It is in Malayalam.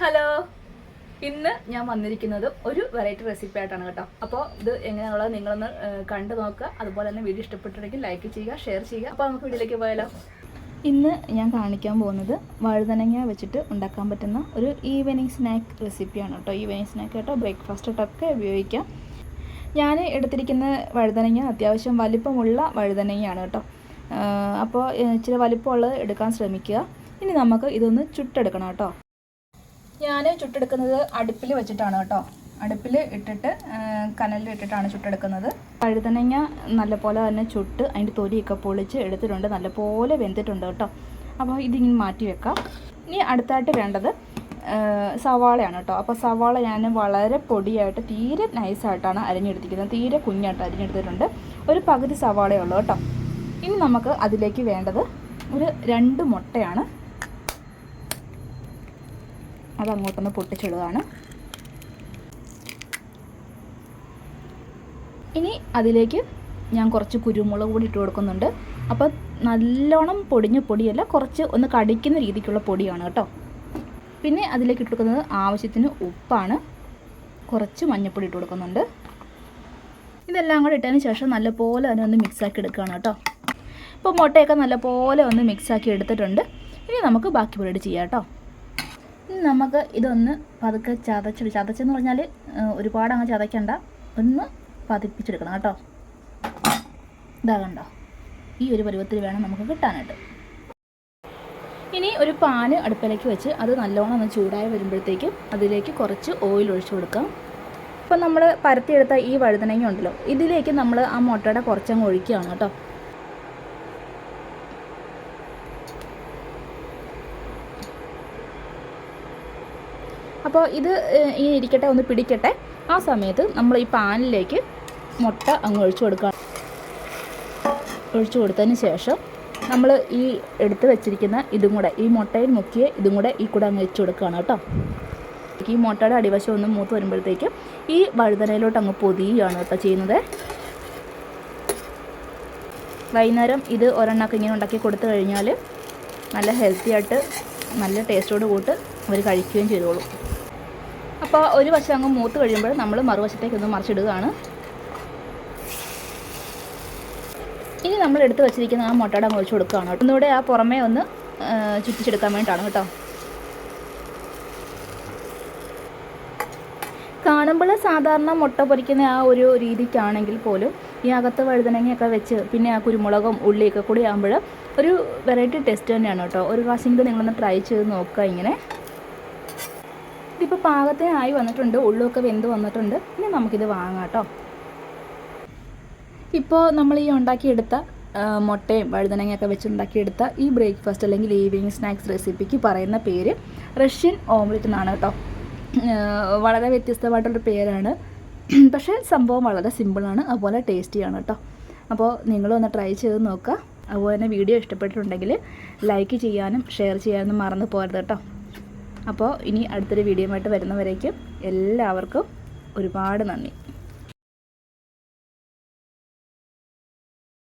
ഹലോ. ഇന്ന് ഞാൻ വന്നിരിക്കുന്നത് ഒരു വെറൈറ്റി റെസിപ്പി ആയിട്ടാണ് കേട്ടോ. അപ്പോൾ ഇത് എങ്ങനെയാണുള്ളത് നിങ്ങളൊന്ന് കണ്ടു നോക്കുക. അതുപോലെ തന്നെ വീഡിയോ ഇഷ്ടപ്പെട്ടിട്ടുണ്ടെങ്കിൽ ലൈക്ക് ചെയ്യുക ഷെയർ ചെയ്യുക. അപ്പോൾ നമുക്ക് വീഡിയോയിലേക്ക് പോയാലോ? ഇന്ന് ഞാൻ കാണിക്കാൻ പോകുന്നത് വഴുതനങ്ങ വെച്ചിട്ട് ഉണ്ടാക്കാൻ പറ്റുന്ന ഒരു ഈവനിങ് സ്നാക്ക് റെസിപ്പിയാണ് കേട്ടോ. ഈവനിങ് സ്നാക്ക് കേട്ടോ ബ്രേക്ക്ഫാസ്റ്റ് ആയിട്ടൊക്കെ ഉപയോഗിക്കാം. ഞാൻ എടുത്തിരിക്കുന്ന വഴുതനങ്ങ അത്യാവശ്യം വലിപ്പമുള്ള വഴുതനങ്ങയാണ് കേട്ടോ. അപ്പോൾ ഇച്ചിരി വലിപ്പമുള്ളത് എടുക്കാൻ ശ്രമിക്കുക. ഇനി നമുക്ക് ഇതൊന്ന് ചുട്ടെടുക്കണം കേട്ടോ. ഞാൻ ചുട്ടെടുക്കുന്നത് അടുപ്പിൽ വെച്ചിട്ടാണ് കേട്ടോ. അടുപ്പിൽ ഇട്ടിട്ട് കനലിൽ ഇട്ടിട്ടാണ് ചുട്ടെടുക്കുന്നത്. വഴുതനങ്ങ നല്ലപോലെ തന്നെ ചുട്ട് അതിന്റെ തൊലിയൊക്കെ പൊളിച്ച് എടുത്തിട്ടുണ്ട്. നല്ലപോലെ വെന്തിട്ടുണ്ട് കേട്ടോ. അപ്പോൾ ഇതിങ്ങനെ മാറ്റി വെക്കാം. ഇനി അടുത്തായിട്ട് വേണ്ടത് സവാളയാണ് കേട്ടോ. അപ്പോൾ സവാള ഞാൻ വളരെ പൊടിയായിട്ട് തീരെ നൈസായിട്ടാണ് അരിഞ്ഞെടുത്തിരിക്കുന്നത്. തീരെ കുഞ്ഞായിട്ട് അരിഞ്ഞെടുത്തിട്ടുണ്ട്. ഒരു പകുതി സവാളയുള്ളൂ കേട്ടോ. ഇനി നമുക്ക് അതിലേക്ക് വേണ്ടത് ഒരു രണ്ട് മുട്ടയാണ് അത് അങ്ങോട്ടൊന്ന് പൊട്ടിച്ചിടുകയാണ്. ഇനി അതിലേക്ക് ഞാൻ കുറച്ച് കുരുമുളക് കൂടി ഇട്ട് കൊടുക്കുന്നുണ്ട്. അപ്പോൾ നല്ലോണം പൊടിഞ്ഞ പൊടിയല്ല കുറച്ച് ഒന്ന് കടിക്കുന്ന രീതിക്കുള്ള പൊടിയാണ് കേട്ടോ. പിന്നെ അതിലേക്ക് ഇട്ട് കൊടുക്കുന്നത് ആവശ്യത്തിന് ഉപ്പാണ്. കുറച്ച് മഞ്ഞൾപ്പൊടി ഇട്ട് കൊടുക്കുന്നുണ്ട്. ഇതെല്ലാം കൂടെ ഇട്ടതിന് ശേഷം നല്ലപോലെ തന്നെ ഒന്ന് മിക്സാക്കി എടുക്കുകയാണ് കേട്ടോ. ഇപ്പോൾ മുട്ടയൊക്കെ നല്ലപോലെ ഒന്ന് മിക്സാക്കി എടുത്തിട്ടുണ്ട്. ഇനി നമുക്ക് ബാക്കി പരിപാടി ചെയ്യാം കേട്ടോ. നമുക്ക് ഇതൊന്ന് പതുക്കെ ചതച്ച് ചതച്ചെന്ന് പറഞ്ഞാൽ ഒരുപാട് അങ്ങ് ചതയ്ക്കണ്ട. ഒന്ന് പതിപ്പിച്ചെടുക്കണം കേട്ടോ. ഇതാ കണ്ടോ? ഈ ഒരു പരുവത്തിൽ വേണം നമുക്ക് കിട്ടാനായിട്ട്. ഇനി ഒരു പാന് അടുപ്പിലേക്ക് വെച്ച് അത് നല്ലോണം ഒന്ന് ചൂടായി വരുമ്പോഴത്തേക്കും അതിലേക്ക് കുറച്ച് ഓയിൽ ഒഴിച്ചു കൊടുക്കാം. അപ്പം നമ്മൾ പരത്തിയെടുത്ത ഈ വഴുതനങ്ങ ഉണ്ടല്ലോ ഇതിലേക്ക് നമ്മൾ ആ മുട്ടയുടെ കുറച്ചങ്ങ് ഒഴിക്കുകയാണ് കേട്ടോ. അപ്പോൾ ഇത് ഇനി ഇരിക്കട്ടെ ഒന്ന് പിടിക്കട്ടെ. ആ സമയത്ത് നമ്മൾ ഈ പാനിലേക്ക് മുട്ട അങ്ങ് ഒഴിച്ചു കൊടുക്കുക. ഒഴിച്ചു കൊടുത്തതിന് ശേഷം നമ്മൾ ഈ എടുത്ത് വെച്ചിരിക്കുന്ന ഇതും കൂടെ ഈ മുട്ടയിൽ മുക്കിയ ഇതും കൂടെ ഈ കൂടെ അങ്ങ് വെച്ച് കൊടുക്കുകയാണ് കേട്ടോ. ഈ മുട്ടയുടെ അടിവശം ഒന്ന് മൂത്ത് വരുമ്പോഴത്തേക്കും ഈ വഴുതനയിലോട്ട് അങ്ങ് പൊതിയാണ് കേട്ടോ ചെയ്യുന്നത്. വൈകുന്നേരം ഇത് ഒരെണ്ണമൊക്കെ ഇങ്ങനെ ഉണ്ടാക്കി കൊടുത്തു കഴിഞ്ഞാൽ നല്ല ഹെൽത്തി ആയിട്ട് നല്ല ടേസ്റ്റോട് കൂട്ട് അവർ കഴിക്കുകയും ചെയ്തോളും. അപ്പോൾ ഒരു വശം അങ്ങ് മൂത്ത് കഴിയുമ്പോൾ നമ്മൾ മറുവശത്തേക്കൊന്ന് മറിച്ചിടുകയാണ്. ഇനി നമ്മൾ എടുത്ത് വെച്ചിരിക്കുന്ന ആ മുട്ടയുടെ അങ്ങ് കൊടുക്കുകയാണ്. ഒന്നുകൂടെ ആ പുറമേ ഒന്ന് ചുറ്റിച്ചെടുക്കാൻ വേണ്ടിയിട്ടാണ് കേട്ടോ. കാണുമ്പോൾ സാധാരണ മുട്ട പൊരിക്കുന്ന ആ ഒരു രീതിക്കാണെങ്കിൽ പോലും ഈ അകത്ത് വഴുതനങ്ങയൊക്കെ വെച്ച് പിന്നെ ആ കുരുമുളകും ഉള്ളിയൊക്കെ കൂടി ആകുമ്പോൾ ഒരു വെറൈറ്റി ടേസ്റ്റ് തന്നെയാണ് കേട്ടോ. ഒരു പ്രാവശ്യം നിങ്ങളൊന്ന് ട്രൈ ചെയ്ത് നോക്കുക ഇങ്ങനെ. ഇതിപ്പോൾ പാകത്തിനായി വന്നിട്ടുണ്ട് ഉള്ളൊക്കെ വെന്ത് വന്നിട്ടുണ്ട്. ഇനി നമുക്കിത് വാങ്ങാം കേട്ടോ. ഇപ്പോൾ നമ്മൾ ഈ ഉണ്ടാക്കിയെടുത്ത മുട്ടയും വഴുതനങ്ങയൊക്കെ വെച്ചുണ്ടാക്കിയെടുത്ത ഈ ബ്രേക്ക്ഫാസ്റ്റ് അല്ലെങ്കിൽ ഈവനിങ് സ്നാക്സ് റെസിപ്പിക്ക് പറയുന്ന പേര് റഷ്യൻ ഓംലെറ്റ് എന്നാണ് കേട്ടോ. വളരെ വ്യത്യസ്തമായിട്ടുള്ളൊരു പേരാണ്. പക്ഷേ സംഭവം വളരെ സിമ്പിളാണ് അതുപോലെ ടേസ്റ്റിയാണ് കേട്ടോ. അപ്പോൾ നിങ്ങളൊന്ന് ട്രൈ ചെയ്ത് നോക്കുക. അതുപോലെ തന്നെ വീഡിയോ ഇഷ്ടപ്പെട്ടിട്ടുണ്ടെങ്കിൽ ലൈക്ക് ചെയ്യാനും ഷെയർ ചെയ്യാനും മറന്നു പോകരുത് കേട്ടോ. അപ്പോൾ ഇനി അടുത്തൊരു വീഡിയോ ആയിട്ട് വരുന്നവരേക്കും എല്ലാവർക്കും ഒരുപാട് നന്ദി.